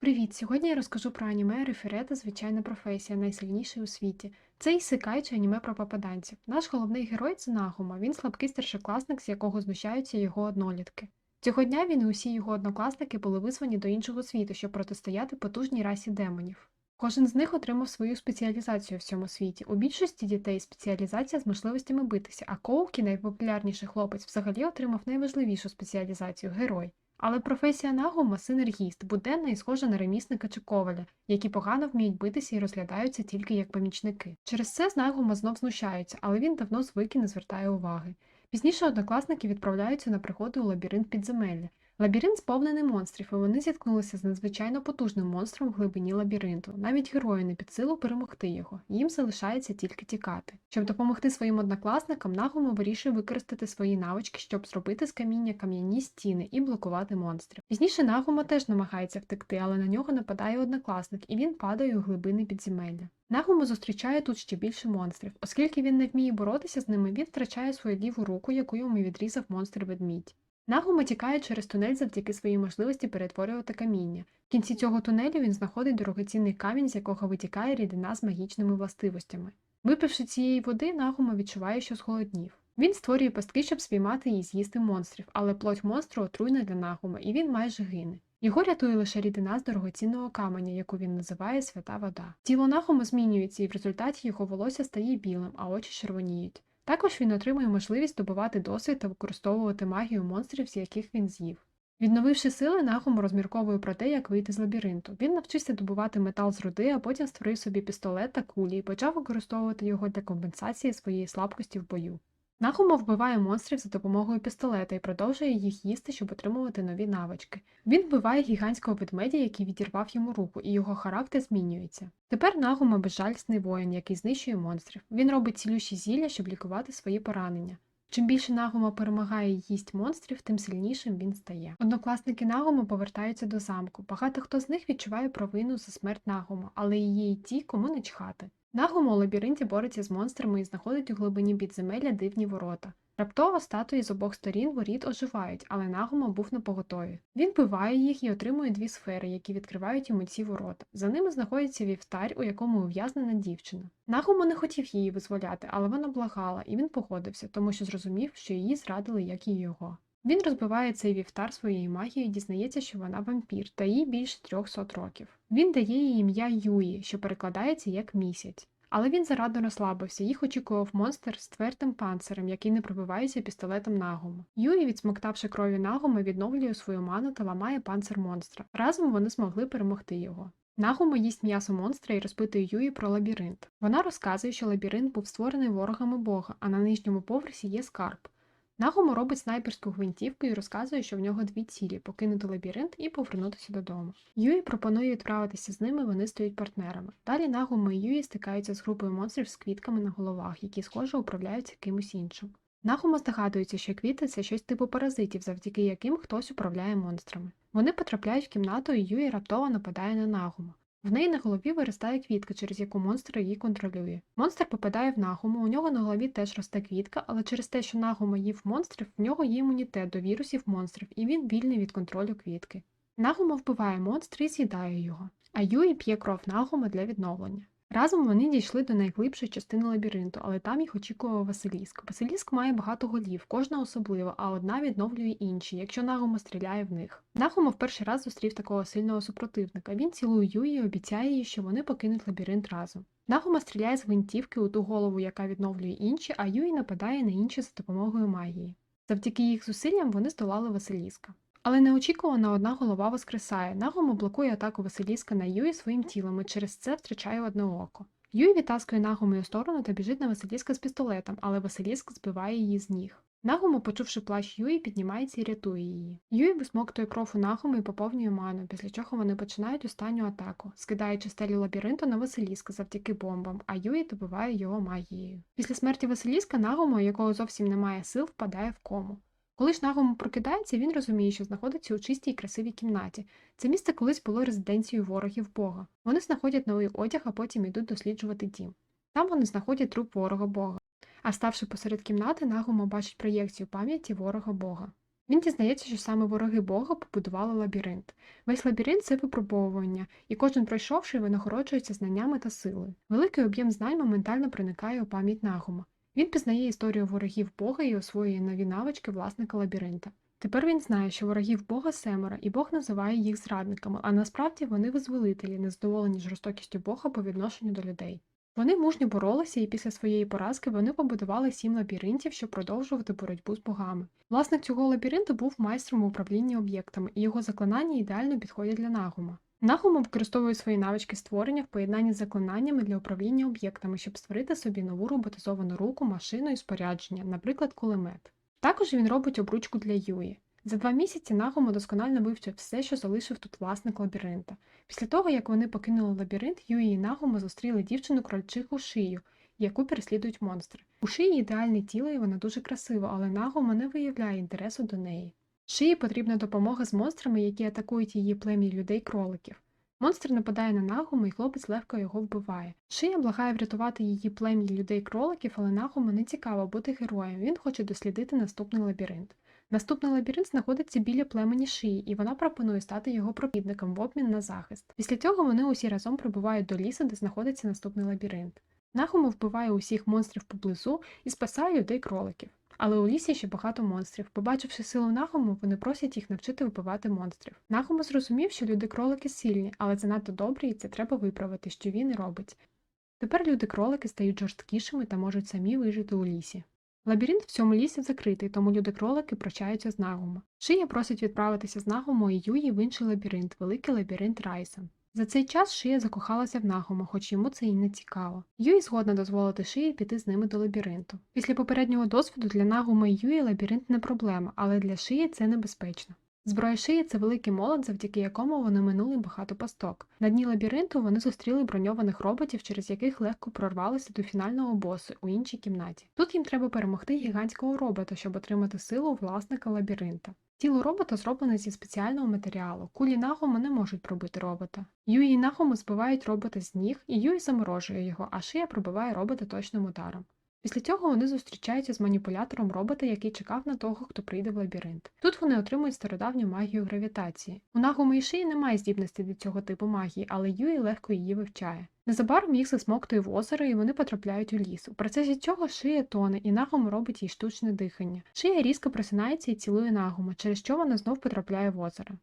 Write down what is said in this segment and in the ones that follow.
Привіт! Сьогодні я розкажу про аніме Реферета Звичайна професія, найсильніший у світі. Це ісекай чи аніме про попаданців. Наш головний герой це Нагума. Він слабкий старшокласник, з якого знущаються його однолітки. Цього дня він і усі його однокласники були визвані до іншого світу, щоб протистояти потужній расі демонів. Кожен з них отримав свою спеціалізацію в цьому світі. У більшості дітей спеціалізація з можливостями битися, а Коукі, найпопулярніший хлопець, взагалі отримав найважливішу спеціалізацію герой. Але професія Нагума синергіст, буденна і схожа на ремісника чи коваля, які погано вміють битися і розглядаються тільки як помічники. Через це з Нагума знов знущаються, але він давно звик і не звертає уваги. Пізніше однокласники відправляються на пригоди у лабіринт підземелля. Лабіринт сповнений монстрів, і вони зіткнулися з надзвичайно потужним монстром в глибині лабіринту. Навіть герою не під силу перемогти його. Їм залишається тільки тікати. Щоб допомогти своїм однокласникам, Нагума вирішує використати свої навички, щоб зробити з каміння кам'яні стіни і блокувати монстрів. Пізніше Нагума теж намагається втекти, але на нього нападає однокласник, і він падає у глибини підземелля. Нагума зустрічає тут ще більше монстрів. Оскільки він не вміє боротися з ними, він втрачає свою ліву руку, яку йому відрізав монстр ведмідь. Нагума тікає через тунель завдяки своїй можливості перетворювати каміння. В кінці цього тунелю він знаходить дорогоцінний камінь, з якого витікає рідина з магічними властивостями. Випивши цієї води, Нагума відчуває, що зголоднів. Він створює пастки, щоб спіймати і з'їсти монстрів, але плоть монстру отруйна для Нагума, і він майже гине. Його рятує лише рідина з дорогоцінного каменя, яку він називає свята вода. Тіло Нагума змінюється, і в результаті його волосся стає білим, а очі червоніють. Також він отримує можливість добувати досвід та використовувати магію монстрів, з яких він з'їв. Відновивши сили, Нагум розмірковує про те, як вийти з лабіринту. Він навчився добувати метал з руди, а потім створив собі пістолет та кулі і почав використовувати його для компенсації своєї слабкості в бою. Нагума вбиває монстрів за допомогою пістолета і продовжує їх їсти, щоб отримувати нові навички. Він вбиває гігантського ведмедя, який відірвав йому руку, і його характер змінюється. Тепер Нагума безжалісний воїн, який знищує монстрів. Він робить цілющі зілля, щоб лікувати свої поранення. Чим більше Нагума перемагає їсть монстрів, тим сильнішим він стає. Однокласники Нагума повертаються до замку. Багато хто з них відчуває провину за смерть Нагума, але є й ті, кому не чхати. Нагума у лабіринті бореться з монстрами і знаходить у глибині підземелля дивні ворота. Раптово статуї з обох сторін воріт оживають, але Нагума був на поготові. Він биває їх і отримує дві сфери, які відкривають йому ці ворота. За ними знаходиться вівтар, у якому ув'язнена дівчина. Нагума не хотів її визволяти, але вона благала, і він погодився, тому що зрозумів, що її зрадили, як і його. Він розбиває цей вівтар своєю магією і дізнається, що вона вампір, та їй більше 300 років. Він дає їй ім'я Юї, що перекладається як місяць. Але він зарадно розслабився, їх очікував монстр з твердим панцирем, який не пробивається пістолетом Нагума. Юї, відсмоктавши крові Нагума, відновлює свою ману та ламає панцир монстра. Разом вони змогли перемогти його. Нагума їсть м'ясо монстра і розпитує Юї про лабіринт. Вона розказує, що лабіринт був створений ворогами Бога, а на нижньому поверсі є скарб. Нагума робить снайперську гвинтівку і розказує, що в нього дві цілі покинути лабіринт і повернутися додому. Юї пропонує відправитися з ними, вони стають партнерами. Далі Нагума і Юї стикаються з групою монстрів з квітками на головах, які, схоже, управляються кимось іншим. Нагума здогадується, що квіти це щось типу паразитів, завдяки яким хтось управляє монстрами. Вони потрапляють в кімнату, і Юї раптово нападає на Нагума. В неї на голові виростає квітка, через яку монстр її контролює. Монстр попадає в Нагуму, у нього на голові теж росте квітка, але через те, що Нагума їв монстрів, в нього є імунітет до вірусів монстрів, і він вільний від контролю квітки. Нагума вбиває монстр і з'їдає його, а Юї п'є кров Нагума для відновлення. Разом вони дійшли до найглибшої частини лабіринту, але там їх очікував Василіск. Василіск має багато голів, кожна особлива, а одна відновлює інші, якщо Нагума стріляє в них. Нагума в перший раз зустрів такого сильного супротивника. Він цілує Юї і обіцяє їй, що вони покинуть лабіринт разом. Нагума стріляє з гвинтівки у ту голову, яка відновлює інші, а Юї нападає на інші за допомогою магії. Завдяки їх зусиллям вони здолали Василіска. Але неочікувано одна голова воскресає. Нагому блокує атаку Василіска на Юї своїм тілом і через це втрачає одне око. Юї відтаскує Нагуму у сторону та біжить на Василіска з пістолетом, але Василіск збиває її з ніг. Нагума, почувши плащ Юї, піднімається і рятує її. Юї висмоктує кров у Нагуму і поповнює ману, після чого вони починають останню атаку, скидаючи стелі лабіринту на Василіска завдяки бомбам, а Юї добиває його магією. Після смерті Василіска Нагума, у якого зовсім немає сил, впадає в кому. Коли ж Нагума прокидається, він розуміє, що знаходиться у чистій і красивій кімнаті. Це місце колись було резиденцією ворогів Бога. Вони знаходять новий одяг, а потім йдуть досліджувати дім. Там вони знаходять труп ворога Бога. А ставши посеред кімнати, Нагума бачить проєкцію пам'яті ворога Бога. Він дізнається, що саме вороги Бога побудували лабіринт. Весь лабіринт це випробовування, і кожен пройшовший винагороджується знаннями та силою. Великий об'єм знань моментально проникає у пам'ять Нагума. Він пізнає історію ворогів Бога і освоює нові навички власника лабіринта. Тепер він знає, що ворогів Бога семеро, і Бог називає їх зрадниками, а насправді вони визволителі, незадоволені жорстокістю Бога по відношенню до людей. Вони мужньо боролися, і після своєї поразки вони побудували сім лабіринтів, щоб продовжувати боротьбу з богами. Власник цього лабіринту був майстром в управлінні об'єктами, і його заклинання ідеально підходять для Нагума. Нагума використовує свої навички створення в поєднанні з заклинаннями для управління об'єктами, щоб створити собі нову роботизовану руку, машину і спорядження, наприклад, кулемет. Також він робить обручку для Юї. За два місяці Нагума досконально вивчив все, що залишив тут власник лабіринта. Після того, як вони покинули лабіринт, Юї і Нагума зустріли дівчину крольчиху шию, яку переслідують монстри. У шиї ідеальне тіло і вона дуже красива, але Нагума не виявляє інтересу до неї. Шиї потрібна допомога з монстрами, які атакують її плем'я людей-кроликів. Монстр нападає на Нагума, і хлопець легко його вбиває. Шия благає врятувати її плем'я людей-кроликів, але Нагума не цікаво бути героєм. Він хоче дослідити наступний лабіринт. Наступний лабіринт знаходиться біля племені шиї, і вона пропонує стати його провідником в обмін на захист. Після цього вони усі разом прибувають до лісу, де знаходиться наступний лабіринт. Нагума вбиває усіх монстрів поблизу і спасає людей кроликів. Але у лісі ще багато монстрів. Побачивши силу Нагуму, вони просять їх навчити вбивати монстрів. Нагума зрозумів, що люди-кролики сильні, але занадто добрі, і це треба виправити, що він і робить. Тепер люди-кролики стають жорсткішими та можуть самі вижити у лісі. Лабіринт в цьому лісі закритий, тому люди-кролики прощаються з Нагума. Шия просить відправитися з Нагумо і Юї в інший лабіринт, великий лабіринт Райсан. За цей час Шия закохалася в Нагума, хоч йому це і не цікаво. Юї згодна дозволити Шиї піти з ними до лабіринту. Після попереднього досвіду для Нагума і Юї лабіринт не проблема, але для Шиї це небезпечно. Зброя шиї це великий молот, завдяки якому вони минули багато пасток. На дні лабіринту вони зустріли броньованих роботів, через яких легко прорвалися до фінального босу у іншій кімнаті. Тут їм треба перемогти гігантського робота, щоб отримати силу власника лабіринта. Тіло робота зроблене зі спеціального матеріалу. Кулі Нагома не можуть пробити робота. Юї нагому збивають робота з ніг, і Юї заморожує його, а шия пробиває робота точним ударом. Після цього вони зустрічаються з маніпулятором робота, який чекав на того, хто прийде в лабіринт. Тут вони отримують стародавню магію гравітації. У Нагума і шиї немає здібності до цього типу магії, але Юї легко її вивчає. Незабаром їх засмоктує в озеро і вони потрапляють у ліс. У процесі цього шия тоне, і Нагума робить їй штучне дихання. Шия різко просинається і цілує Нагума, через що вона знов потрапляє в озеро.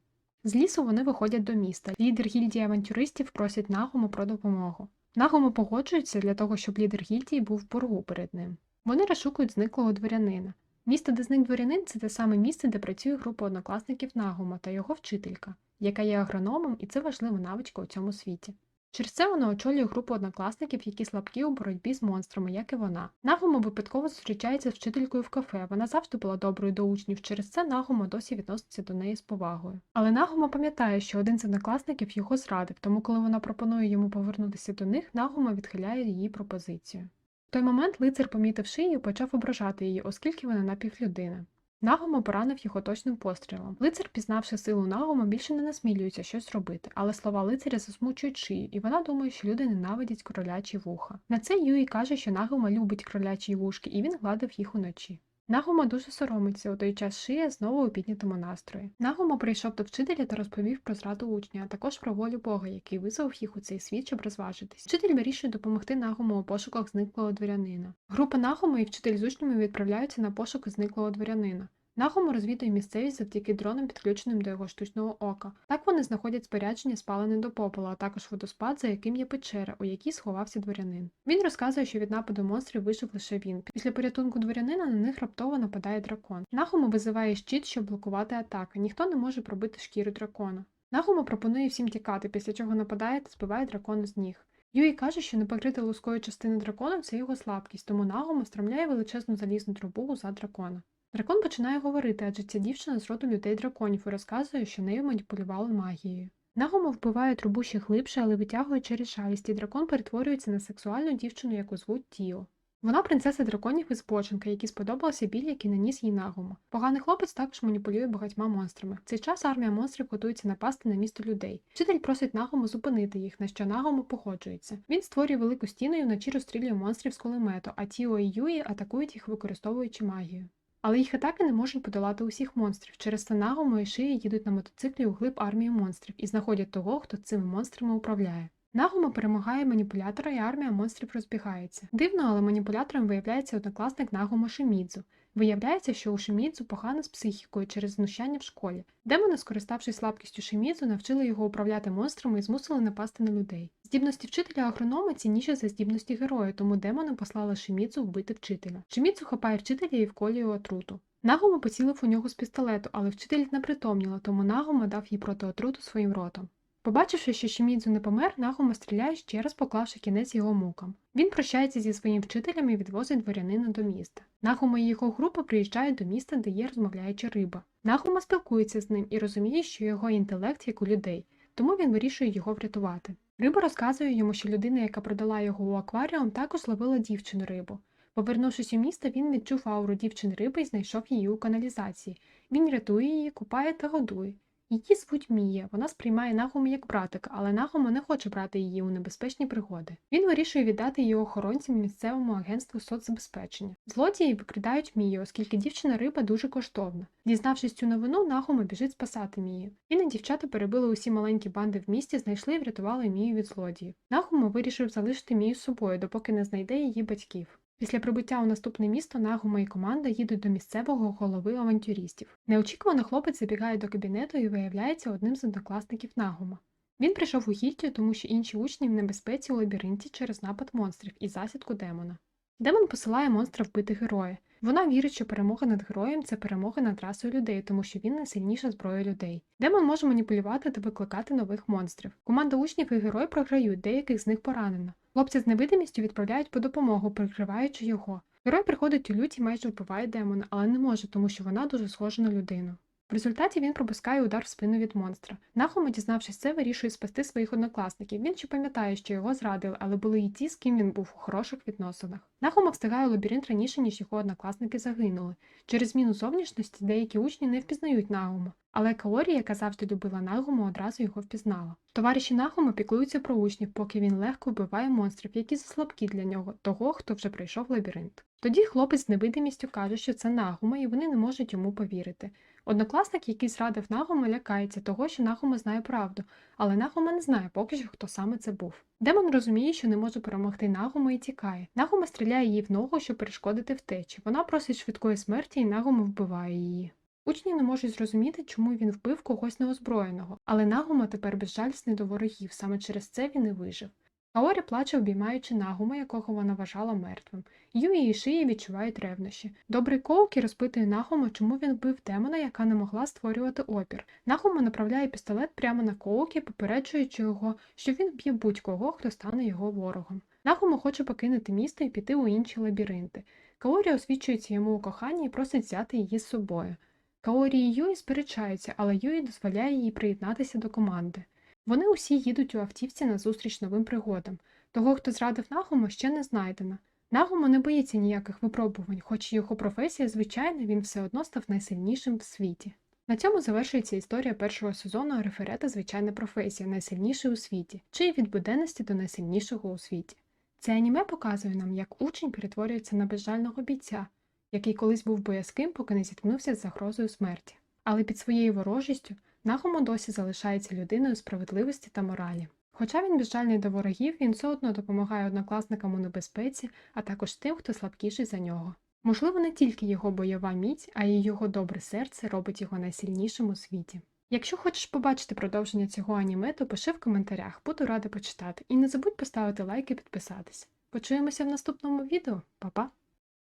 З лісу вони виходять до міста. Лідер гільдії авантюристів просить Нагуму про допомогу. Нагума погоджується для того, щоб лідер гільдії був в боргу перед ним. Вони розшукують зниклого дворянина. Місто, де зник дворянин, це те саме місце, де працює група однокласників Нагома та його вчителька, яка є агрономом, і це важлива навичка у цьому світі. Через це вона очолює групу однокласників, які слабкі у боротьбі з монстрами, як і вона. Нагума випадково зустрічається з вчителькою в кафе. Вона завжди була доброю до учнів. Через це Нагума досі відноситься до неї з повагою. Але Нагума пам'ятає, що один з однокласників його зрадив, тому коли вона пропонує йому повернутися до них, Нагума відхиляє її пропозицію. В той момент лицар, помітив шию, почав ображати її, оскільки вона напівлюдина. Нагума поранив його точним пострілом. Лицар, пізнавши силу Нагома, більше не насмілюється щось робити, але слова лицаря засмучують шию, і вона думає, що люди ненавидять кролячі вуха. На це Юї каже, що Нагома любить кролячі вушки, і він гладив їх уночі. Нагума дуже соромиться, у той час шия знову у піднятому настрої. Нагума прийшов до вчителя та розповів про зраду учня, а також про волю Бога, який визвав їх у цей світ, щоб розважитись. Вчитель вирішує допомогти Нагуму у пошуках зниклого дворянина. Група Нагума і вчитель з учнями відправляються на пошуки зниклого дворянина. Нагума розвідує місцевість завдяки дронам, підключеним до його штучного ока. Так вони знаходять спорядження, спалене до попелу, а також водоспад, за яким є печера, у якій сховався дворянин. Він розказує, що від нападу монстрів вижив лише він. Після порятунку дворянина на них раптово нападає дракон. Нагума визиває щит, щоб блокувати атаки. Ніхто не може пробити шкіру дракона. Нагума пропонує всім тікати, після чого нападає та збиває дракона з ніг. Юї каже, що не покрити лускою частини дракона це його слабкість, тому Нагума стромляє величезну залізну трубу за дракона. Дракон починає говорити, адже ця дівчина з роду людей драконів і розказує, що нею маніпулювали магією. Нагома вбиває трубу ще глибше, але витягує через жалість, і дракон перетворюється на сексуальну дівчину, яку звуть Тіо. Вона принцеса драконів із Боченка, якій сподобалася біль, який наніс їй Нагума. Поганий хлопець також маніпулює багатьма монстрами. В цей час армія монстрів готується напасти на місто людей. Вчитель просить Нагому зупинити їх, на що Нагому погоджується. Він створює велику стіну і вночі розстрілює монстрів з кулемету, а Тіо і Юї атакують їх, використовуючи магію. Але їх атаки не можуть подолати усіх монстрів. Через це Нагомо і шиї їдуть на мотоциклі у глиб армії монстрів і знаходять того, хто цими монстрами управляє. Нагумо перемагає маніпулятора і армія монстрів розбігається. Дивно, але маніпулятором виявляється однокласник Нагумо Шимідзу. Виявляється, що у Шимідзу погано з психікою через знущання в школі. Демони, скориставшись слабкістю Шимідзу, навчили його управляти монстрами і змусили напасти на людей. Здібності вчителя агронома цінніші за здібності героя, тому демони послали Шимідзу вбити вчителя. Шимідзу хапає вчителя і вколює отруту. Нагумо поцілив у нього з пістолету, але вчитель не притомніла, тому Нагумо дав їй протиотруту своїм ротом. Побачивши, що Шімідзу не помер, Нагумо стріляє ще раз поклавши кінець його мукам. Він прощається зі своїм вчителем і відвозить дворянина до міста. Нагумо і його група приїжджають до міста, де є розмовляюча риба. Нагумо спілкується з ним і розуміє, що його інтелект як у людей, тому він вирішує його врятувати. Риба розказує йому, що людина, яка продала його у акваріум, також зловила дівчину рибу. Повернувшись у місто, він відчув ауру дівчини риби і знайшов її у каналізації. Він рятує її, купає та годує. Її звуть Мія, вона сприймає Нагуму як братика, але Нагума не хоче брати її у небезпечні пригоди. Він вирішує віддати її охоронцям місцевому агентству соцзабезпечення. Злодії викридають Мію, оскільки дівчина риба дуже коштовна. Дізнавшись цю новину, Нагума біжить спасати Мію. Він і дівчата перебили усі маленькі банди в місті, знайшли і врятували Мію від злодіїв. Нагума вирішив залишити Мію з собою, допоки не знайде її батьків. Після прибуття у наступне місто Нагума і команда їдуть до місцевого голови авантюристів. Неочікувано хлопець забігає до кабінету і виявляється одним з однокласників Нагума. Він прийшов у гільдію, тому що інші учні в небезпеці у лабіринті через напад монстрів і засідку демона. Демон посилає монстра вбити героя. Вона вірить, що перемога над героєм це перемога над расою людей, тому що він найсильніша зброя людей. Демон може маніпулювати та викликати нових монстрів. Команда учнів і герой програють, деяких з них поранено. Хлопця з невидимістю відправляють по допомогу, прикриваючи його. Герой приходить у люті і майже вбиває демона, але не може, тому що вона дуже схожа на людину. В результаті він пропускає удар в спину від монстра. Нахума, дізнавшись це, вирішує спасти своїх однокласників. Він ще пам'ятає, що його зрадили, але були і ті, з ким він був у хороших відносинах. Нахума встигає лабіринт раніше, ніж його однокласники загинули. Через зміну зовнішності деякі учні не впізнають Нагума, але Каорі, яка завжди любила Нагуму, одразу його впізнала. Товариші Нагума піклуються про учнів, поки він легко вбиває монстрів, які заслабкі для нього, того, хто вже пройшов лабіринт. Тоді хлопець з невидимістю каже, що це Нагума, і вони не можуть йому повірити. Однокласник, який зрадив Нагума, лякається того, що Нагума знає правду, але Нагума не знає поки що, хто саме це був. Демон розуміє, що не може перемогти Нагума і тікає. Нагума стріляє їй в ногу, щоб перешкодити втечі. Вона просить швидкої смерті, і Нагума вбиває її. Учні не можуть зрозуміти, чому він вбив когось неозброєного, але Нагума тепер безжалісний до ворогів, саме через це він і вижив. Аорі плаче, обіймаючи Нагума, якого вона вважала мертвим. Юї і Шиї відчувають ревнощі. Добрий Коукі розпитує Нагума, чому він вбив демона, яка не могла створювати опір. Нагума направляє пістолет прямо на Коукі, попереджуючи його, що він б'є будь-кого, хто стане його ворогом. Нагума хоче покинути місто і піти у інші лабіринти. Каорі освічується йому у коханні і просить взяти її з собою. Каорі і Юї сперечаються, але Юї дозволяє їй приєднатися до команди. Вони усі їдуть у автівці на зустріч новим пригодам. Того, хто зрадив Нагуму, ще не знайдено. Нагумо не боїться ніяких випробувань, хоч його професія, звичайна, він все одно став найсильнішим в світі. На цьому завершується історія першого сезону Реферета Звичайна професія, найсильніший у світі, чи від буденності до найсильнішого у світі. Це аніме показує нам, як учень перетворюється на безжального бійця, який колись був боязким, поки не зіткнувся з загрозою смерті. Але під своєю ворожістю Нагумо досі залишається людиною справедливості та моралі. Хоча він безжальний до ворогів, він все одно допомагає однокласникам у небезпеці, а також тим, хто слабкіший за нього. Можливо, не тільки його бойова міць, а й його добре серце робить його найсильнішим у світі. Якщо хочеш побачити продовження цього аніме, то пиши в коментарях, буду рада почитати. І не забудь поставити лайк і підписатись. Почуємося в наступному відео, Па-па!